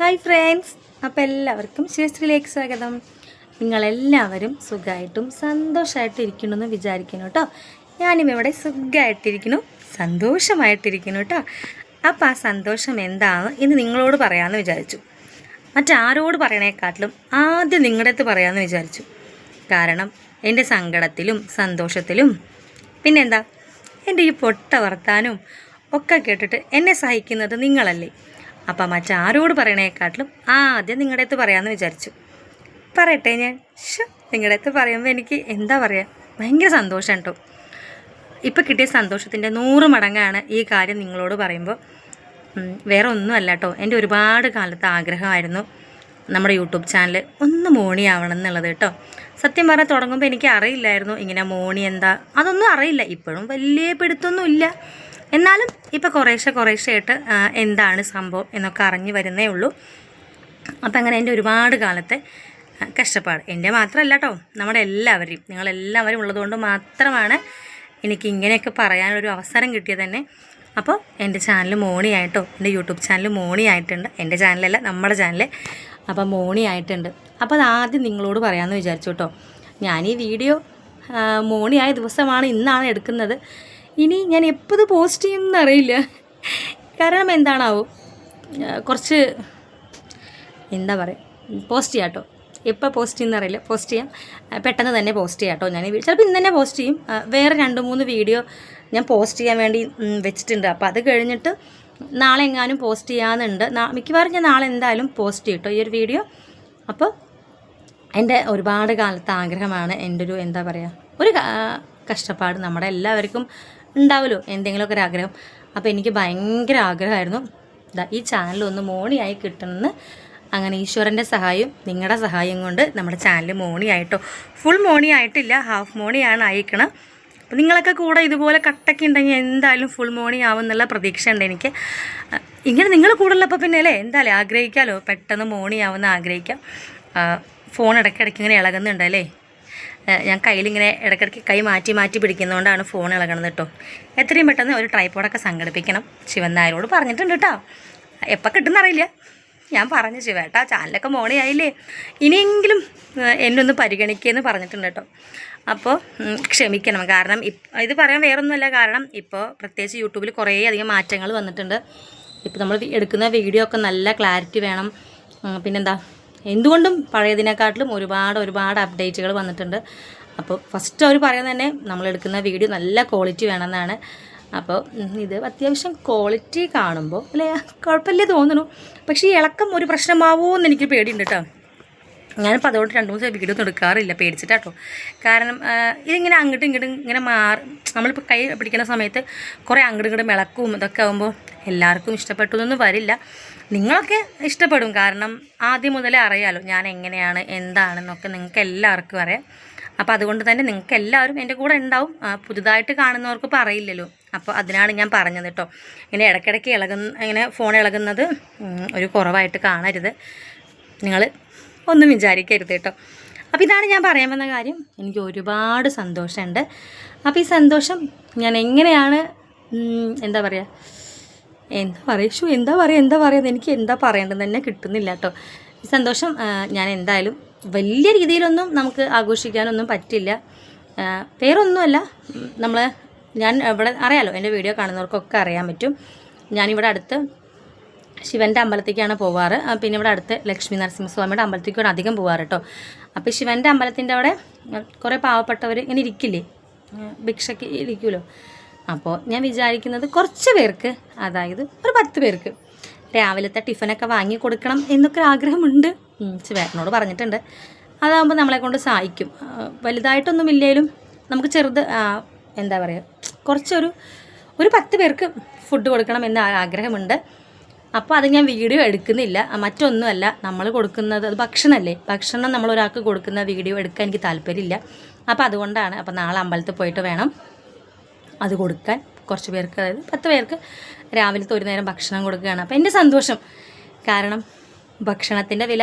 Hi friends. അപ്പോൾ എല്ലാവർക്കും ശിവശ്രീയിലേക്ക് സ്വാഗതം. നിങ്ങളെല്ലാവരും സുഖമായിട്ടും സന്തോഷമായിട്ടും ഇരിക്കണമെന്ന് വിചാരിക്കുന്നു കേട്ടോ. ഞാനും ഇവിടെ സുഖമായിട്ടിരിക്കുന്നു സന്തോഷമായിട്ടിരിക്കുന്നു കേട്ടോ. അപ്പോൾ ആ സന്തോഷം എന്താണ് ഇന്ന് നിങ്ങളോട് പറയാമെന്ന് വിചാരിച്ചു. മറ്റാരോട് പറയണേക്കാട്ടിലും ആദ്യം നിങ്ങളുടെ അടുത്ത് പറയാമെന്ന് വിചാരിച്ചു. കാരണം എന്റെ സങ്കടത്തിലും സന്തോഷത്തിലും പിന്നെന്താ? എന്റെ ഈ പൊട്ട വർത്താനവും ഒക്കെ കേട്ടിട്ട് എന്നെ സഹിക്കുന്നത് നിങ്ങളല്ലേ? അപ്പം മറ്റാരോട് പറയണേക്കാട്ടിലും ആദ്യം നിങ്ങളുടെ അടുത്ത് പറയാമെന്ന് വിചാരിച്ചു. പറയട്ടെ ഞാൻ. ഷോ നിങ്ങളുടെ അടുത്ത് പറയുമ്പോൾ എനിക്ക് എന്താ പറയുക ഭയങ്കര സന്തോഷം കേട്ടോ ഇപ്പം കിട്ടിയ സന്തോഷത്തിന്റെ നൂറ് മടങ്ങാണ് ഈ കാര്യം നിങ്ങളോട് പറയുമ്പോൾ വേറെ ഒന്നുമല്ല കേട്ടോ എന്റെ ഒരുപാട് കാലത്തെ ആഗ്രഹമായിരുന്നു നമ്മുടെ യൂട്യൂബ് ചാനൽ ഒന്ന് മോണി ആവണം എന്നുള്ളത് കേട്ടോ സത്യം പറഞ്ഞാൽ തുടങ്ങുമ്പോൾ എനിക്ക് അറിയില്ലായിരുന്നു ഇങ്ങനെ മോണി എന്താ. അതൊന്നും അറിയില്ല. ഇപ്പോഴും വലിയ പിടുത്തൊന്നും ഇല്ല എന്നാലും ഇപ്പോൾ കുറേശ്ശെ കുറേശ്ശെ ആയിട്ട് എന്താണ് സംഭവം എന്നൊക്കെ അറിഞ്ഞു വരുന്നേ ഉള്ളൂ. അപ്പം അങ്ങനെ എന്റെ ഒരുപാട് കാലത്തെ കഷ്ടപ്പാട്. എന്റെ മാത്രമല്ല കേട്ടോ നമ്മുടെ എല്ലാവരെയും. നിങ്ങളെല്ലാവരും ഉള്ളതുകൊണ്ട് മാത്രമാണ് എനിക്ക് ഇങ്ങനെയൊക്കെ പറയാനൊരു അവസരം കിട്ടിയത് തന്നെ. അപ്പോൾ എന്റെ ചാനൽ മോണിയായിട്ടോ എന്റെ യൂട്യൂബ് ചാനൽ മോണിയായിട്ടുണ്ട്. എന്റെ ചാനലല്ല നമ്മുടെ ചാനൽ അപ്പോൾ മോണിയായിട്ടുണ്ട്. അപ്പോൾ അത് ആദ്യം നിങ്ങളോട് പറയാമെന്ന് വിചാരിച്ചു കേട്ടോ ഞാൻ ഈ വീഡിയോ മോണിയായ ദിവസമാണ് ഇന്നാണ് എടുക്കുന്നത്. ഇനി ഞാൻ എപ്പോൾ പോസ്റ്റ് ചെയ്യും അറിയില്ല. കാരണം എന്താണാവോ? കുറച്ച് എന്താ പറയുക പോസ്റ്റ് ചെയ്യാം കേട്ടോ എപ്പോൾ പോസ്റ്റ് ചെയ്യുന്ന അറിയില്ല. പോസ്റ്റ് ചെയ്യാം. പെട്ടെന്ന് തന്നെ പോസ്റ്റ് ചെയ്യാം കേട്ടോ ഞാൻ ചിലപ്പോൾ ഇന്ന് തന്നെ പോസ്റ്റ് ചെയ്യും. വേറെ രണ്ട് മൂന്ന് വീഡിയോ ഞാൻ പോസ്റ്റ് ചെയ്യാൻ വേണ്ടി വെച്ചിട്ടുണ്ട്. അപ്പോൾ അത് കഴിഞ്ഞിട്ട് നാളെ എങ്ങാനും പോസ്റ്റ് ചെയ്യാമെന്നുണ്ട് മിക്കവാറും ഞാൻ നാളെ എന്തായാലും പോസ്റ്റ് ചെയ്യും കേട്ടോ ഈ ഒരു വീഡിയോ അപ്പോൾ എന്റെ ഒരുപാട് കാലത്തെ ആഗ്രഹമാണ് എന്റെ ഒരു എന്താ പറയുക ഒരു കഷ്ടപ്പാട്. നമ്മുടെ എല്ലാവർക്കും ഉണ്ടാവുമല്ലോ എന്തെങ്കിലുമൊക്കെ ഒരു ആഗ്രഹം. അപ്പോൾ എനിക്ക് ഭയങ്കര ആഗ്രഹമായിരുന്നു. ഈ ചാനൽ ഒന്ന് മോണിയായി കിട്ടണമെന്ന് അങ്ങനെ ഈശ്വരന്റെ സഹായവും നിങ്ങളുടെ സഹായം കൊണ്ട് നമ്മുടെ ചാനൽ മോണിയായിട്ടോ. ഫുൾ മോണി ആയിട്ടില്ല ഹാഫ് മോണിയാണ് അയക്കണം അപ്പോൾ നിങ്ങളൊക്കെ കൂടെ ഇതുപോലെ കട്ടൊക്കെ ഉണ്ടെങ്കിൽ എന്തായാലും ഫുൾ മോണി ആവും എന്നുള്ള പ്രതീക്ഷ ഉണ്ട് എനിക്ക് ഇങ്ങനെ നിങ്ങൾ കൂടെ ഉള്ളപ്പോൾ പിന്നെ അല്ലേ എന്തായാലും ആഗ്രഹിക്കാമല്ലോ പെട്ടെന്ന് മോണി ആവുമെന്ന് ആഗ്രഹിക്കാം ഫോൺ ഇടയ്ക്കിടയ്ക്ക് ഇങ്ങനെ ഇളകുന്നുണ്ട് അല്ലേ? ഞാൻ കയ്യിലിങ്ങനെ ഇടയ്ക്കിടയ്ക്ക് കൈ മാറ്റി മാറ്റി പിടിക്കുന്നതുകൊണ്ടാണ് ഫോൺ ഇളകണത് കേട്ടോ എത്രയും പെട്ടെന്ന് ഒരു ട്രൈപ്പോഡൊക്കെ സംഘടിപ്പിക്കണം ശിവൻ നായരോട് പറഞ്ഞിട്ടുണ്ട് കേട്ടോ എപ്പോൾ കിട്ടുന്നറിയില്ല. ഞാൻ പറഞ്ഞു ശിവേട്ടാ ചാനലൊക്കെ മോണിയായില്ലേ ഇനിയെങ്കിലും എന്നൊന്ന് എന്നെ പരിഗണിക്കുകയെന്ന് പറഞ്ഞിട്ടുണ്ട് കേട്ടോ അപ്പോൾ ക്ഷമിക്കണം. കാരണം ഇത് പറയാൻ വേറൊന്നുമല്ല. കാരണം ഇപ്പോൾ പ്രത്യേകിച്ച് യൂട്യൂബിൽ കുറേ അധികം മാറ്റങ്ങൾ വന്നിട്ടുണ്ട്. ഇപ്പോൾ നമ്മൾ എടുക്കുന്ന വീഡിയോ ഒക്കെ നല്ല ക്ലാരിറ്റി വേണം. പിന്നെന്താ? എന്തുകൊണ്ടും പഴയതിനെക്കാട്ടിലും ഒരുപാട് ഒരുപാട് അപ്ഡേറ്റുകൾ വന്നിട്ടുണ്ട്. അപ്പോൾ ഫസ്റ്റ് അവർ പറയുന്നത് തന്നെ നമ്മൾ എടുക്കുന്ന വീഡിയോ നല്ല ക്വാളിറ്റി വേണമെന്നാണ്. അപ്പോൾ ഇത് അത്യാവശ്യം ക്വാളിറ്റി കാണുമ്പോൾ അല്ലേ കുഴപ്പമില്ലേ തോന്നുന്നു. പക്ഷേ ഈ ഇളക്കം ഒരു പ്രശ്നമാവുമോ എന്ന് എനിക്ക് പേടിയുണ്ട് കേട്ടോ. ഞാനിപ്പോൾ അതുകൊണ്ട് രണ്ട് മൂന്ന് ദിവസം വീഡിയോ ഒന്നും എടുക്കാറില്ല പേടിച്ചിട്ടാട്ടോ കാരണം ഇതിങ്ങനെ അങ്ങോട്ടും ഇങ്ങോട്ടും ഇങ്ങനെ മാറി നമ്മളിപ്പോൾ കൈ പിടിക്കുന്ന സമയത്ത് കുറേ അങ്ങോട്ടും ഇങ്ങോട്ടും ഇളക്കും ഇതൊക്കെ ആകുമ്പോൾ എല്ലാവർക്കും ഇഷ്ടപ്പെട്ടു എന്നൊന്നും വരില്ല. നിങ്ങളൊക്കെ ഇഷ്ടപ്പെടും. കാരണം ആദ്യം മുതലേ അറിയാലോ ഞാൻ എങ്ങനെയാണ് എന്താണെന്നൊക്കെ നിങ്ങൾക്ക് എല്ലാവർക്കും അറിയാം. അപ്പോൾ അതുകൊണ്ട് തന്നെ നിങ്ങൾക്ക് എല്ലാവരും എന്റെ കൂടെ ഉണ്ടാവും. പുതുതായിട്ട് കാണുന്നവർക്ക് പറയില്ലല്ലോ അപ്പോൾ അതിനാണ് ഞാൻ പറഞ്ഞത് കേട്ടോ. ഇങ്ങനെ ഇടയ്ക്കിടയ്ക്ക് ഇളകുന്ന ഇങ്ങനെ ഫോൺ ഇളകുന്നത് ഒരു കുറവായിട്ട് കാണരുത്. നിങ്ങൾ ഒന്നും വിചാരിക്കരുത് കേട്ടോ. അപ്പോൾ ഇതാണ് ഞാൻ പറയാൻ വന്ന കാര്യം. എനിക്ക് ഒരുപാട് സന്തോഷമുണ്ട്. അപ്പോൾ ഈ സന്തോഷം ഞാൻ എങ്ങനെയാണ് എന്താ പറയുക എന്താ പറയുക ഷു എന്താ പറയുക എന്താ പറയുക എനിക്ക് എന്താ പറയേണ്ടത് തന്നെ കിട്ടുന്നില്ല കേട്ടോ. സന്തോഷം ഞാൻ എന്തായാലും വലിയ രീതിയിലൊന്നും നമുക്ക് ആഘോഷിക്കാനൊന്നും പറ്റില്ല. പേരൊന്നുമല്ല നമ്മൾ ഞാൻ ഇവിടെ അറിയാലോ എന്റെ വീഡിയോ കാണുന്നവർക്കൊക്കെ അറിയാൻ പറ്റും. ഞാനിവിടെ അടുത്ത് ശിവന്റെ അമ്പലത്തേക്കാണ് പോവാറ്. പിന്നെ ഇവിടെ അടുത്ത് ലക്ഷ്മി നരസിംഹസ്വാമിയുടെ അമ്പലത്തേക്കാണ് അധികം പോവാറ് കേട്ടോ. അപ്പോൾ ശിവന്റെ അമ്പലത്തിന്റെ അവിടെ കുറേ പാവപ്പെട്ടവർ ഇങ്ങനെ ഇരിക്കില്ലേ? ഭിക്ഷയ്ക്ക് ഇരിക്കുമല്ലോ അപ്പോൾ ഞാൻ വിചാരിക്കുന്നത് കുറച്ച് പേർക്ക് അതായത് ഒരു പത്ത് പേർക്ക് രാവിലത്തെ ടിഫിനൊക്കെ വാങ്ങി കൊടുക്കണം എന്നൊക്കെ ആഗ്രഹമുണ്ട്. ചേട്ടനോട് പറഞ്ഞിട്ടുണ്ട്. അതാകുമ്പോൾ നമ്മളെ കൊണ്ട് സഹായിക്കും. വലുതായിട്ടൊന്നുമില്ലെങ്കിലും നമുക്ക് ചെറുത് എന്താ പറയുക കുറച്ചൊരു ഒരു പത്ത് പേർക്ക് ഫുഡ് കൊടുക്കണം എന്ന ആഗ്രഹമുണ്ട്. അപ്പോൾ അത് ഞാൻ വീഡിയോ എടുക്കുന്നില്ല. മറ്റൊന്നുമല്ല നമ്മൾ കൊടുക്കുന്നത് അത് ഭക്ഷണമല്ലേ ഭക്ഷണം നമ്മൾ ഒരാൾക്ക് കൊടുക്കുന്ന വീഡിയോ എടുക്കാൻ എനിക്ക് താല്പര്യമില്ല. അപ്പോൾ അതുകൊണ്ടാണ്. അപ്പോൾ നാളെ അമ്പലത്തിൽ പോയിട്ട് വേണം. അത് കൊടുക്കാൻ കുറച്ച് പേർക്ക് അതായത് പത്ത് പേർക്ക് രാവിലത്തെ ഒരു നേരം ഭക്ഷണം കൊടുക്കുകയാണ്. അപ്പോൾ എന്റെ സന്തോഷം. കാരണം ഭക്ഷണത്തിന്റെ വില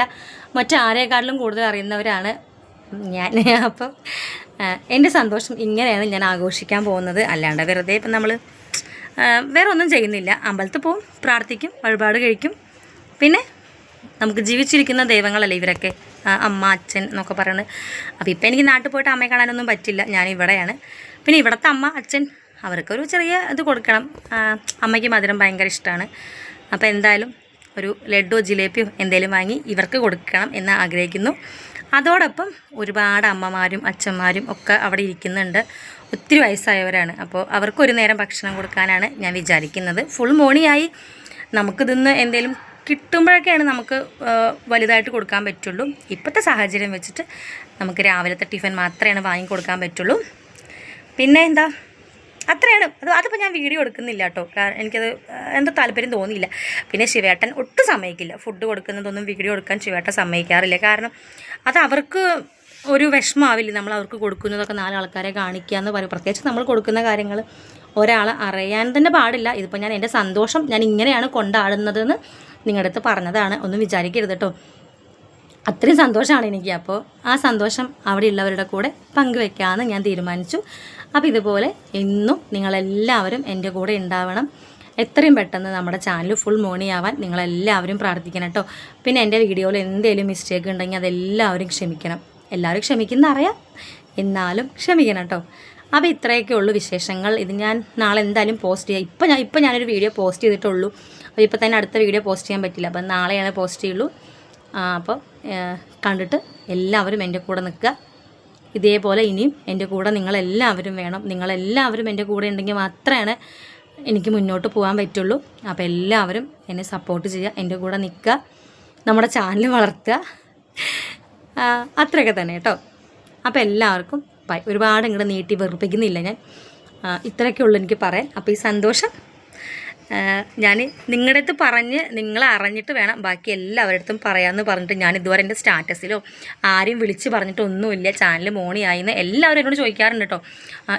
മറ്റാരേക്കാട്ടിലും കൂടുതൽ അറിയുന്നവരാണ് ഞാൻ. അപ്പം എന്റെ സന്തോഷം ഇങ്ങനെയാണ് ഞാൻ ആഘോഷിക്കാൻ പോകുന്നത്. അല്ലാണ്ട് വെറുതെ ഇപ്പം നമ്മൾ വേറെ ഒന്നും ചെയ്യുന്നില്ല. അമ്പലത്തിൽ പോവും പ്രാർത്ഥിക്കും വഴിപാട് കഴിക്കും. പിന്നെ നമുക്ക് ജീവിച്ചിരിക്കുന്ന ദൈവങ്ങളല്ലേ ഇവരൊക്കെ? അമ്മ അച്ഛൻ എന്നൊക്കെ പറയുന്നത് അപ്പോൾ ഇപ്പം എനിക്ക് നാട്ടിൽ പോയിട്ട് അമ്മയെ കാണാനൊന്നും പറ്റില്ല. ഞാൻ ഇവിടെയാണ് പിന്നെ ഇവിടുത്തെ അമ്മ അച്ഛൻ അവർക്കൊരു ചെറിയ ഇത് കൊടുക്കണം. അമ്മയ്ക്ക് മധുരം ഭയങ്കര ഇഷ്ടമാണ് അപ്പോൾ എന്തായാലും ഒരു ലഡ്ഡോ ജിലേബിയോ എന്തെങ്കിലും വാങ്ങി ഇവർക്ക് കൊടുക്കണം എന്ന് ആഗ്രഹിക്കുന്നു. അതോടൊപ്പം ഒരുപാട് അമ്മമാരും അച്ഛന്മാരും ഒക്കെ അവിടെ ഇരിക്കുന്നുണ്ട്. ഒത്തിരി വയസ്സായവരാണ്. അപ്പോൾ അവർക്ക് ഒരു നേരം ഭക്ഷണം കൊടുക്കാനാണ് ഞാൻ വിചാരിക്കുന്നത്. ഫുൾ മോണിയായി നമുക്കിതിന്ന് എന്തെങ്കിലും കിട്ടുമ്പോഴൊക്കെയാണ് നമുക്ക് വലുതായിട്ട് കൊടുക്കാൻ പറ്റുള്ളൂ. ഇപ്പോഴത്തെ സാഹചര്യം വെച്ചിട്ട് നമുക്ക് രാവിലത്തെ ടിഫിൻ മാത്രമേ വാങ്ങി കൊടുക്കാൻ പറ്റുള്ളൂ. പിന്നെ എന്താ? അത്രയാണ്. അത് അതിപ്പോൾ ഞാൻ വീഡിയോ എടുക്കുന്നില്ല കേട്ടോ. കാരണം എനിക്കത് എന്താ താല്പര്യം തോന്നിയില്ല. പിന്നെ ശിവേട്ടൻ ഒട്ടും സമ്മതിക്കില്ല. ഫുഡ് കൊടുക്കുന്നതൊന്നും വീഡിയോ എടുക്കാൻ ശിവേട്ടൻ സമ്മതിക്കാറില്ല. കാരണം അത് അവർക്ക് ഒരു വിഷമാവില്ല നമ്മൾ അവർക്ക് കൊടുക്കുന്നതൊക്കെ നാലാൾക്കാരെ കാണിക്കുക എന്ന് പറയും. പ്രത്യേകിച്ച് നമ്മൾ കൊടുക്കുന്ന കാര്യങ്ങൾ ഒരാൾ അറിയാൻ തന്നെ പാടില്ല. ഇതിപ്പോൾ ഞാൻ എന്റെ സന്തോഷം ഞാൻ ഇങ്ങനെയാണ് കൊണ്ടാടുന്നതെന്ന് നിങ്ങളുടെ അടുത്ത് പറഞ്ഞതാണ്. ഒന്നും വിചാരിക്കരുത് കേട്ടോ. അത്രയും സന്തോഷമാണ് എനിക്ക്. അപ്പോൾ ആ സന്തോഷം അവിടെയുള്ളവരുടെ കൂടെ പങ്കുവെക്കാമെന്ന് ഞാൻ തീരുമാനിച്ചു. അപ്പോൾ ഇതുപോലെ എന്നും നിങ്ങളെല്ലാവരും എന്റെ കൂടെ ഉണ്ടാവണം. എത്രയും പെട്ടെന്ന് നമ്മുടെ ചാനൽ ഫുൾ മോണി ആവാൻ നിങ്ങളെല്ലാവരും പ്രാർത്ഥിക്കണം കേട്ടോ പിന്നെ എന്റെ വീഡിയോയിൽ എന്തെങ്കിലും മിസ്റ്റേക്ക് ഉണ്ടെങ്കിൽ അതെല്ലാവരും ക്ഷമിക്കണം. എല്ലാവരും ക്ഷമിക്കുന്ന അറിയാം. എന്നാലും ക്ഷമിക്കണം കേട്ടോ അപ്പോൾ ഇത്രയൊക്കെ ഉള്ളൂ വിശേഷങ്ങൾ. ഇത് ഞാൻ നാളെ എന്തായാലും പോസ്റ്റ് ചെയ്യാം. ഇപ്പം ഞാൻ ഇപ്പം ഞാനൊരു വീഡിയോ പോസ്റ്റ് ചെയ്തിട്ടുള്ളൂ. അപ്പോൾ ഇപ്പം തന്നെ അടുത്ത വീഡിയോ പോസ്റ്റ് ചെയ്യാൻ പറ്റില്ല. അപ്പം നാളെയാണ് പോസ്റ്റ് ചെയ്യുള്ളൂ. അപ്പോൾ കണ്ടിട്ട് എല്ലാവരും എന്റെ കൂടെ നിൽക്കുക. ഇതേപോലെ ഇനിയും എന്റെ കൂടെ നിങ്ങളെല്ലാവരും വേണം. നിങ്ങളെല്ലാവരും എന്റെ കൂടെ ഉണ്ടെങ്കിൽ മാത്രമാണ് എനിക്ക് മുന്നോട്ട് പോകാൻ പറ്റുള്ളൂ. അപ്പോൾ എല്ലാവരും എന്നെ സപ്പോർട്ട് ചെയ്യുക എന്റെ കൂടെ നിൽക്കുക നമ്മുടെ ചാനൽ വളർത്തുക. അത്രയൊക്കെ തന്നെ കേട്ടോ. അപ്പോൾ എല്ലാവർക്കും ബൈ ഒരുപാട് ഇങ്ങോട്ട് നീട്ടി വെറുപ്പിക്കുന്നില്ല ഞാൻ. ഇത്രയൊക്കെ ഉള്ളൂ എനിക്ക് പറയാൻ. അപ്പോൾ ഈ സന്തോഷം. ഞാൻ നിങ്ങളുടെ അടുത്ത് പറഞ്ഞ് നിങ്ങൾ അറിഞ്ഞിട്ട് വേണം ബാക്കി എല്ലാവരുടെ അടുത്തും പറയാമെന്ന് പറഞ്ഞിട്ട് ഞാൻ ഇതുവരെ എന്റെ സ്റ്റാറ്റസിലോ ആരും വിളിച്ച് പറഞ്ഞിട്ടൊന്നുമില്ല. ചാനൽ മോണിയായിന്ന് എല്ലാവരും എന്നോട് ചോദിക്കാറുണ്ട് കേട്ടോ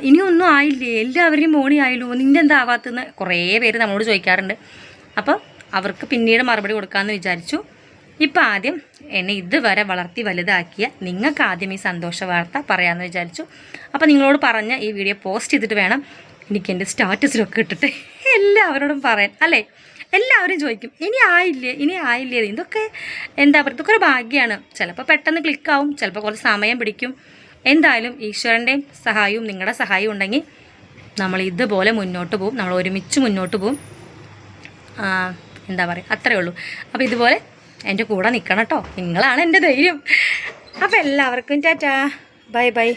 ഇനിയൊന്നും ആയില്ലേ? എല്ലാവരെയും മോണിയായല്ലോ നിന്റെ എന്താ ആവാത്തെന്ന് കുറേ പേര് നമ്മളോട് ചോദിക്കാറുണ്ട്. അപ്പോൾ അവർക്ക് പിന്നീട് മറുപടി കൊടുക്കാമെന്ന് വിചാരിച്ചു. ഇപ്പം ആദ്യം എന്നെ ഇതുവരെ വളർത്തി വലുതാക്കിയ നിങ്ങൾക്ക് ആദ്യം ഈ സന്തോഷ വാർത്ത പറയാമെന്ന് വിചാരിച്ചു. അപ്പോൾ നിങ്ങളോട് പറഞ്ഞ ഈ വീഡിയോ പോസ്റ്റ് ചെയ്തിട്ട് വേണം എനിക്ക് എന്റെ സ്റ്റാറ്റസിലൊക്കെ ഇട്ടിട്ട് എല്ലാവരോടും പറയാൻ അല്ലേ? എല്ലാവരും ചോദിക്കും ഇനി ആയില്ലേ? ഇനി ആയില്ലേ? ഇതൊക്കെ എന്താ പറയുക ഇതൊക്കെ ഒരു ഭാഗ്യമാണ് ചിലപ്പോൾ പെട്ടെന്ന് ക്ലിക്കാവും ചിലപ്പോൾ കുറച്ച് സമയം പിടിക്കും. എന്തായാലും ഈശ്വരന്റെയും സഹായവും നിങ്ങളുടെ സഹായവും ഉണ്ടെങ്കിൽ നമ്മൾ ഇതുപോലെ മുന്നോട്ട് പോകും നമ്മൾ ഒരുമിച്ച് മുന്നോട്ട് പോകും. എന്താ പറയുക അത്രേ ഉള്ളൂ. അപ്പോൾ ഇതുപോലെ എന്റെ കൂടെ നിൽക്കണം കേട്ടോ. നിങ്ങളാണ് എന്റെ ധൈര്യം. അപ്പോൾ എല്ലാവർക്കും ടാറ്റാ. Bye bye.